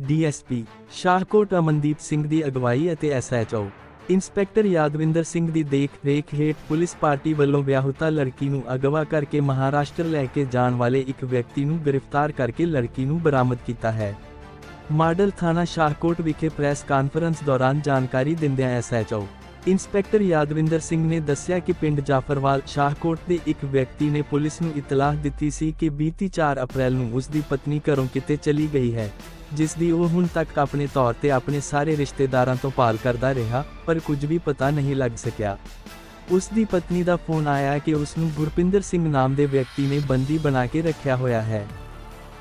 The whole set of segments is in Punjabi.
ਡੀਐਸਪੀ ਸ਼ਾਹਕੋਟ ਅਮਨਦੀਪ ਸਿੰਘ ਦੀ ਅਗਵਾਈ ਅਤੇ ਐਸਐਚਓ ਇੰਸਪੈਕਟਰ ਯਾਦਵਿੰਦਰ ਸਿੰਘ ਦੀ ਦੇਖ-ਰੇਖ ਹੇਠ ਪੁਲਿਸ ਪਾਰਟੀ ਵੱਲੋਂ ਵਿਆਹੁਤਾ ਲੜਕੀ ਨੂੰ ਅਗਵਾ ਕਰਕੇ ਮਹਾਰਾਸ਼ਟਰ ਲੈ ਕੇ ਜਾਣ ਵਾਲੇ ਇੱਕ ਵਿਅਕਤੀ ਨੂੰ ਗ੍ਰਿਫਤਾਰ ਕਰਕੇ ਲੜਕੀ ਨੂੰ ਬਰਾਮਦ ਕੀਤਾ ਹੈ। ਮਾਡਲ ਥਾਣਾ ਸ਼ਾਹਕੋਟ ਵਿਖੇ ਪ੍ਰੈਸ ਕਾਨਫਰੰਸ ਦੌਰਾਨ ਜਾਣਕਾਰੀ ਦਿੰਦਿਆਂ ਐਸਐਚਓ ਇੰਸਪੈਕਟਰ ਯਾਦਵਿੰਦਰ ਸਿੰਘ ਨੇ ਦੱਸਿਆ ਕਿ ਪਿੰਡ ਜਾਫਰਵਾਲ ਸ਼ਾਹਕੋਟ ਦੇ ਇੱਕ ਵਿਅਕਤੀ ਨੇ ਪੁਲਿਸ ਨੂੰ ਇਤਲਾਹ ਦਿੱਤੀ ਸੀ ਕਿ ਬੀਤੀ 4 ਅਪ੍ਰੈਲ ਨੂੰ ਉਸ ਦੀ ਪਤਨੀ ਘਰੋਂ ਕਿਤੇ ਚਲੀ ਗਈ ਹੈ, ਜਿਸ ਦੀ ਉਹ ਹੁਣ ਤੱਕ ਆਪਣੇ ਤੌਰ ਤੇ ਆਪਣੇ ਸਾਰੇ ਰਿਸ਼ਤੇਦਾਰਾਂ ਤੋਂ ਭਾਲ ਕਰਦਾ ਰਿਹਾ, ਪਰ ਕੁਝ ਵੀ ਪਤਾ ਨਹੀਂ ਲੱਗ ਸਕਿਆ। ਉਸ ਦੀ ਪਤਨੀ ਦਾ ਫੋਨ ਆਇਆ ਕਿ ਉਸ ਨੂੰ ਗੁਰਪਿੰਦਰ ਸਿੰਘ ਨਾਮ ਦੇ ਵਿਅਕਤੀ ਨੇ ਬੰਦੀ ਬਣਾ ਕੇ ਰੱਖਿਆ ਹੋਇਆ ਹੈ।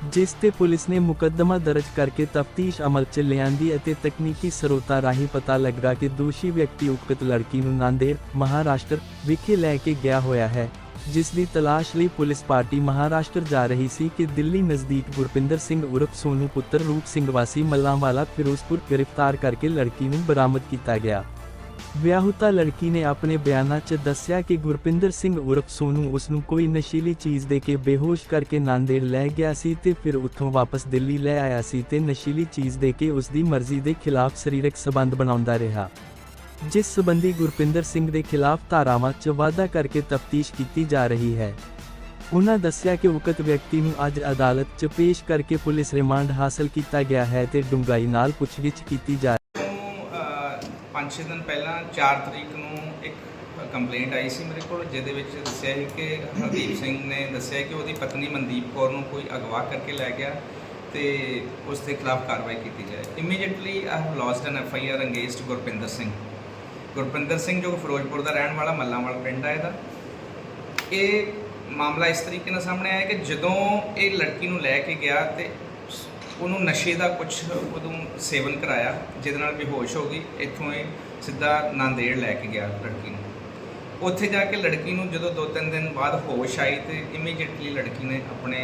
ਜਿਸ ਤੇ ਪੁਲਿਸ ਨੇ ਮੁਕੱਦਮਾ ਦਰਜ ਕਰਕੇ ਤਫਤੀਸ਼ ਅਮਲ 'ਚ ਲਿਆਂਦੀ ਅਤੇ ਤਕਨੀਕੀ ਸਰੋਤਾਂ ਰਾਹੀਂ ਪਤਾ ਲੱਗਾ ਕਿ ਦੋਸ਼ੀ ਵਿਅਕਤੀ ਉਕਤ ਲੜਕੀ ਨੂੰ ਨਾਂਦੇੜ, ਮਹਾਰਾਸ਼ਟਰ ਵਿਖੇ ਲੈ ਕੇ ਗਿਆ ਹੋਇਆ ਹੈ, ਜਿਸ ਦੀ ਤਲਾਸ਼ ਲਈ ਪੁਲਿਸ ਪਾਰਟੀ ਮਹਾਰਾਸ਼ਟਰ ਜਾ ਰਹੀ ਸੀ ਕਿ ਦਿੱਲੀ ਨਜ਼ਦੀਕ ਗੁਰਪਿੰਦਰ ਸਿੰਘ ਉਰਫ ਸੋਨੂ ਪੁੱਤਰ ਰੂਪ ਸਿੰਘ ਵਾਸੀ ਮੱਲਾਂਵਾਲਾ ਫਿਰੋਜ਼ਪੁਰ ਗ੍ਰਿਫਤਾਰ ਕਰਕੇ ਲੜਕੀ ਨੂੰ ਬਰਾਮਦ ਕੀਤਾ ਗਿਆ। ਵਿਆਹੁਤਾ ਲੜਕੀ ਨੇ ਆਪਣੇ ਬਿਆਨਾਂ 'ਚ ਦੱਸਿਆ ਕਿ ਗੁਰਪਿੰਦਰ ਸਿੰਘ ਉਰਫ ਸੋਨੂ ਉਸ ਨੂੰ ਕੋਈ ਨਸ਼ੀਲੀ ਚੀਜ਼ ਦੇ ਕੇ ਬੇਹੋਸ਼ ਕਰਕੇ ਨਾਂਦੇੜ ਲੈ ਗਿਆ ਸੀ ਤੇ ਫਿਰ ਉੱਥੋਂ ਵਾਪਸ ਦਿੱਲੀ ਲੈ ਆਇਆ ਸੀ ਤੇ ਨਸ਼ੀਲੀ ਚੀਜ਼ ਦੇ ਕੇ ਉਸ ਦੀ ਮਰਜ਼ੀ ਦੇ ਖਿਲਾਫ ਸਰੀਰਕ ਸਬੰਧ ਬਣਾਉਂਦਾ ਰਿਹਾ। ਜਿਸ ਸਬੰਧੀ ਗੁਰਪਿੰਦਰ ਸਿੰਘ ਦੇ ਖਿਲਾਫ ਧਾਰਾਵਾਂ 'ਚ ਵਾਧਾ ਕਰਕੇ ਤਫਤੀਸ਼ ਕੀਤੀ ਜਾ ਰਹੀ ਹੈ। ਉਹਨਾਂ ਦੱਸਿਆ ਕਿ ਉਕਤ ਵਿਅਕਤੀ ਨੂੰ ਅੱਜ ਅਦਾਲਤ 'ਚ ਪੇਸ਼ ਕਰਕੇ ਪੁਲਿਸ ਰਿਮਾਂਡ ਹਾਸਲ ਕੀਤਾ ਗਿਆ ਹੈ ਤੇ ਡੂੰਘਾਈ ਨਾਲ ਪੁੱਛਗਿੱਛ ਕੀਤੀ ਜਾ 5-6 ਦਿਨ ਪਹਿਲਾਂ 4 ਤਰੀਕ ਨੂੰ ਇੱਕ ਕੰਪਲੇਂਟ ਆਈ ਸੀ ਮੇਰੇ ਕੋਲ ਜਿਹਦੇ ਵਿੱਚ ਦੱਸਿਆ ਸੀ ਕਿ ਹਰਦੀਪ ਸਿੰਘ ਨੇ ਦੱਸਿਆ ਕਿ ਉਹਦੀ ਪਤਨੀ ਮਨਦੀਪ ਕੌਰ ਨੂੰ ਕੋਈ ਅਗਵਾ ਕਰਕੇ ਲੈ ਗਿਆ ਤੇ ਉਸ ਦੇ ਖਿਲਾਫ ਕਾਰਵਾਈ ਕੀਤੀ ਜਾਏ। Immediately I have lost an F I R engaged Gurpinder Singh. Gurpinder Singh ਜੋ ਫਿਰੋਜ਼ਪੁਰ ਦਾ ਰਹਿਣ ਵਾਲਾ ਮੱਲਾਂਵਾਲ ਪਿੰਡ ਆ ਇਹਦਾ। ਇਹ ਮਾਮਲਾ ਇਸ ਤਰੀਕੇ ਨਾਲ ਸਾਹਮਣੇ ਆਇਆ ਕਿ ਜਦੋਂ ਇਹ ਲੜਕੀ ਨੂੰ ਲੈ ਕੇ ਗਿਆ ਤੇ ਉਹਨੂੰ ਨਸ਼ੇ ਦਾ ਕੁਝ ਉਦੋਂ ਸੇਵਨ ਕਰਾਇਆ, ਜਿਹਦੇ ਨਾਲ ਬੇਹੋਸ਼ ਹੋ ਗਈ, ਇੱਥੋਂ ਇਹ ਸਿੱਧਾ ਨਾਂਦੇੜ ਲੈ ਕੇ ਗਿਆ ਲੜਕੀ ਨੂੰ। ਉੱਥੇ ਜਾ ਕੇ ਲੜਕੀ ਨੂੰ ਜਦੋਂ ਦੋ ਤਿੰਨ ਦਿਨ ਬਾਅਦ ਹੋਸ਼ ਆਈ ਤੇ ਇਮੀਡੀਏਟਲੀ ਲੜਕੀ ਨੇ ਆਪਣੇ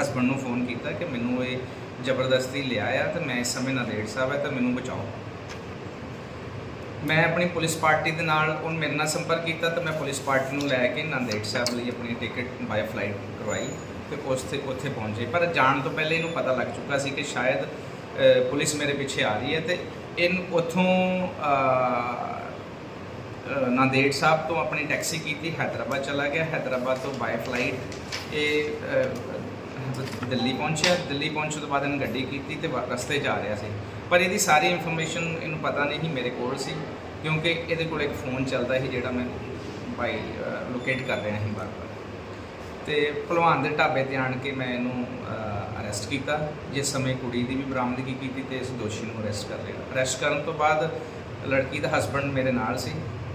ਹਸਬੰਡ ਨੂੰ ਫੋਨ ਕੀਤਾ ਕਿ ਮੈਨੂੰ ਇਹ ਜ਼ਬਰਦਸਤੀ ਲਿਆ ਆ ਤੇ ਮੈਂ ਇਸ ਸਮੇਂ ਨਾਂਦੇੜ ਸਾਹਿਬ ਹੈ ਤਾਂ ਮੈਨੂੰ ਬਚਾਓ। ਮੈਂ ਆਪਣੀ ਪੁਲਿਸ ਪਾਰਟੀ ਦੇ ਨਾਲ ਉਹ ਮੇਰੇ ਨਾਲ ਸੰਪਰਕ ਕੀਤਾ ਤਾਂ ਮੈਂ ਪੁਲਿਸ ਪਾਰਟੀ ਨੂੰ ਲੈ ਕੇ ਨਾਂਦੇੜ ਸਾਹਿਬ ਲਈ ਆਪਣੀ ਟਿਕਟ ਬਾਈ ਫਲਾਈਟ ਕਰਵਾਈ। ਤੇ ਉਸ ਤੇ ਉੱਥੇ ਪਹੁੰਚੇ ਪਰ ਜਾਣ ਤੋਂ ਪਹਿਲੇ ਇਹਨੂੰ ਪਤਾ ਲੱਗ ਚੁੱਕਾ ਸੀ ਕਿ ਸ਼ਾਇਦ ਪੁਲਿਸ ਮੇਰੇ ਪਿੱਛੇ ਆ ਰਹੀ ਹੈ ਤੇ ਇਹਨ ਉੱਥੋਂ ਨਾਂਦੇੜ ਸਾਹਿਬ ਤੋਂ ਆਪਣੀ ਟੈਕਸੀ ਕੀਤੀ, ਹੈਦਰਾਬਾਦ ਚਲਾ ਗਿਆ। ਹੈਦਰਾਬਾਦ ਤੋਂ ਬਾਈ ਫਲਾਈਟ ਇਹ ਦਿੱਲੀ ਪਹੁੰਚਿਆ। ਦਿੱਲੀ ਪਹੁੰਚਣ ਤੋਂ ਬਾਅਦ ਇਹਨੇ ਗੱਡੀ ਕੀਤੀ ਤੇ ਵਾ- ਰਸਤੇ 'ਚ ਆ ਰਿਹਾ ਸੀ। ਪਰ ਇਹਦੀ ਸਾਰੀ ਇਨਫੋਰਮੇਸ਼ਨ ਇਹਨੂੰ ਪਤਾ ਨਹੀਂ ਮੇਰੇ ਕੋਲ ਸੀ, ਕਿਉਂਕਿ ਇਹਦੇ ਕੋਲ ਇੱਕ ਫੋਨ ਚੱਲਦਾ ਸੀ ਜਿਹੜਾ ਮੈਂ ਬਾਈ ਲੋਕੇਟ ਕਰ ਰਿਹਾ ਸੀ ਬਾਰ-ਬਾਰ। ਤੇ ਭਲਵਾਨ ਦੇ ਢਾਬੇ ਤੇ ਆਣ ਕੇ ਮੈਂ ਇਹਨੂੰ ਅਰੈਸਟ ਕੀਤਾ। ਜਿਸ ਸਮੇਂ ਕੁੜੀ ਦੀ ਵੀ ਬਰਾਮਦਗੀ ਕੀਤੀ ਤੇ ਇਸ ਦੋਸ਼ੀ ਨੂੰ ਅਰੈਸਟ ਕਰ ਲਿਆ। ਅਰੈਸਟ ਕਰਨ ਤੋਂ ਬਾਅਦ ਲੜਕੀ ਦਾ ਹਸਬੰਡ ਮੇਰੇ ਨਾਲ ਸੀ।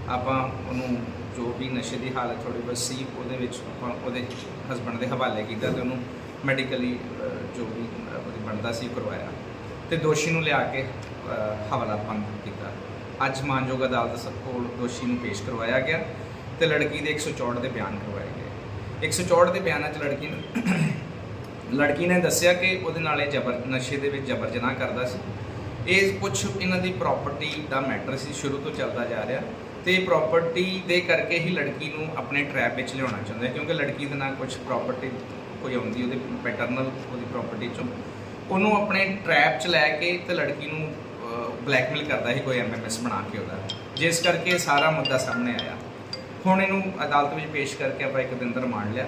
ਆਪਾਂ ਉਹਨੂੰ ਜੋ ਵੀ ਨਸ਼ੇ ਦੀ ਹਾਲਤ ਥੋੜੀ ਬਹੁਤ ਸੀ, ਉਹਦੇ ਵਿੱਚ ਆਪਾਂ ਉਹਦੇ ਹਸਬੰਡ ਦੇ ਹਵਾਲੇ ਕੀਤਾ ਤੇ ਉਹਨੂੰ ਮੈਡੀਕਲੀ ਜੋ ਵੀ ਉਹਦੀ ਬਣਦਾ ਸੀ ਕਰਵਾਇਆ। ਤੇ ਦੋਸ਼ੀ ਨੂੰ ਲਿਆ ਕੇ ਹਵਾਲਾ ਹਵਾਲਾਤਮੰਦ ਕੀਤਾ। ਅੱਜ ਮਾਨਯੋਗ ਅਦਾਲਤ ਸਭ ਕੋਲ ਦੋਸ਼ੀ ਨੂੰ ਪੇਸ਼ ਕਰਵਾਇਆ ਗਿਆ ਤੇ ਲੜਕੀ ਦੇ 164 ਦੇ ਬਿਆਨ ਕਰਵਾਇਆ 164 ਦੇ ਬਿਆਨਾਂ 'ਚ ਲੜਕੀ ਨੂੰ ਲੜਕੀ ਨੇ ਦੱਸਿਆ ਕਿ ਉਹਦੇ ਨਾਲ ਇਹ ਜ਼ਬਰ, ਨਸ਼ੇ ਦੇ ਵਿੱਚ ਜ਼ਬਰ ਜਨਾਹ ਕਰਦਾ ਸੀ। ਇਹ ਕੁਝ ਇਹਨਾਂ ਦੀ ਪ੍ਰਾਪਰਟੀ ਦਾ ਮੈਟਰ ਸੀ, ਸ਼ੁਰੂ ਤੋਂ ਚੱਲਦਾ ਜਾ ਰਿਹਾ। ਤੇ ਪ੍ਰਾਪਰਟੀ ਦੇ ਕਰਕੇ ਹੀ ਲੜਕੀ ਨੂੰ ਆਪਣੇ ਟਰੈਪ ਵਿੱਚ ਲਿਆਉਣਾ ਚਾਹੁੰਦੇ ਕਿਉਂਕਿ ਲੜਕੀ ਦੇ ਨਾਲ ਕੁਝ ਪ੍ਰਾਪਰਟੀ ਕੋਈ ਆਉਂਦੀ ਉਹਦੇ ਪੈਟਰਨਲ ਉਹਦੀ ਪ੍ਰਾਪਰਟੀ ਚੋਂ। ਉਹਨੂੰ ਆਪਣੇ ਟਰੈਪ 'ਚ ਲੈ ਕੇ ਤੇ ਲੜਕੀ ਨੂੰ ਬਲੈਕਮੇਲ ਕਰਦਾ ਸੀ, ਕੋਈ ਐਮਐਮਐਸ ਬਣਾ ਕੇ ਉਹਦਾ। ਜਿਸ ਕਰਕੇ ਸਾਰਾ ਮੁੱਦਾ ਸਾਹਮਣੇ ਆਇਆ। ਹੁਣ ਇਹਨੂੰ ਅਦਾਲਤ ਵਿੱਚ ਪੇਸ਼ ਕਰਕੇ ਆਪਾਂ ਇੱਕ ਦਿਨ ਦਾ ਰਿਮਾਂਡ ਲਿਆ।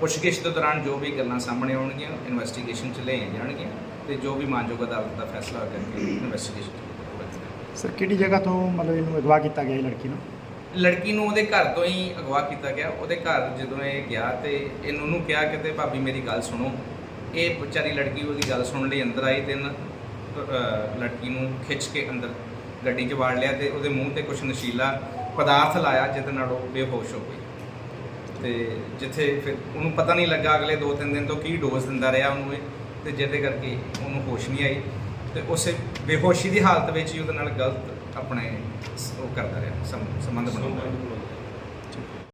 ਪੁੱਛਗਿੱਛ ਦੇ ਦੌਰਾਨ ਜੋ ਵੀ ਗੱਲਾਂ ਸਾਹਮਣੇ ਆਉਣਗੀਆਂ ਇਨਵੈਸਟੀਗੇਸ਼ਨ ਚ ਲਿਆਈਆਂ ਜਾਣਗੀਆਂ ਤੇ ਜੋ ਵੀ ਮਾਨਯੋਗ ਅਦਾਲਤ ਦਾ ਫੈਸਲਾ ਹੋਵੇਗਾ ਕਿ ਇਨਵੈਸਟੀਗੇਸ਼ਨ ਸਰ ਕਿਹੜੀ ਜਗ੍ਹਾ ਤੋਂ ਮਤਲਬ ਇਹਨੂੰ ਅਗਵਾ ਕੀਤਾ ਗਿਆ ਇਹ ਲੜਕੀ ਨੂੰ? ਲੜਕੀ ਨੂੰ ਉਹਦੇ ਘਰ ਤੋਂ ਹੀ ਅਗਵਾ ਕੀਤਾ ਗਿਆ। ਉਹਦੇ ਘਰ ਜਦੋਂ ਇਹ ਗਿਆ ਤੇ ਇਹਨੂੰ ਉਹਨੂੰ ਕਿਹਾ ਕਿ ਤੇ ਭਾਬੀ ਮੇਰੀ ਗੱਲ ਸੁਣੋ। ਇਹ ਵਿਚਾਰੀ ਲੜਕੀ ਉਹਦੀ ਗੱਲ ਸੁਣਨ ਲਈ ਅੰਦਰ ਆਈ ਤੇ ਲੜਕੀ ਨੂੰ ਖਿੱਚ ਕੇ ਅੰਦਰ ਗੱਡੀ 'ਚ ਵਾੜ ਲਿਆ ਤੇ ਉਹਦੇ ਮੂੰਹ ਤੇ ਕੁਝ ਨਸ਼ੀਲਾ ਪਦਾਰਥ ਲਾਇਆ ਜਿਹਦੇ ਨਾਲ ਉਹ ਬੇਹੋਸ਼ ਹੋ ਗਈ। ਤੇ ਜਿੱਥੇ ਫਿਰ ਉਹਨੂੰ ਪਤਾ ਨਹੀਂ ਲੱਗਾ ਅਗਲੇ 2-3 ਦਿਨ ਤੋਂ ਕੀ ਡੋਜ਼ ਦਿੰਦਾ ਰਿਹਾ ਉਹਨੂੰ ਇਹ, ਤੇ ਜਿਹਦੇ ਕਰਕੇ ਉਹਨੂੰ ਹੋਸ਼ ਨਹੀਂ ਆਈ। ਤੇ ਉਸੇ ਬੇਹੋਸ਼ੀ ਦੀ ਹਾਲਤ ਵਿੱਚ ਹੀ ਉਹਦੇ ਨਾਲ ਗਲਤ ਆਪਣੇ ਉਹ ਕਰਦਾ ਰਿਹਾ ਸਮ- ਸੰਬੰਧ ਬਣਾਉਂਦਾ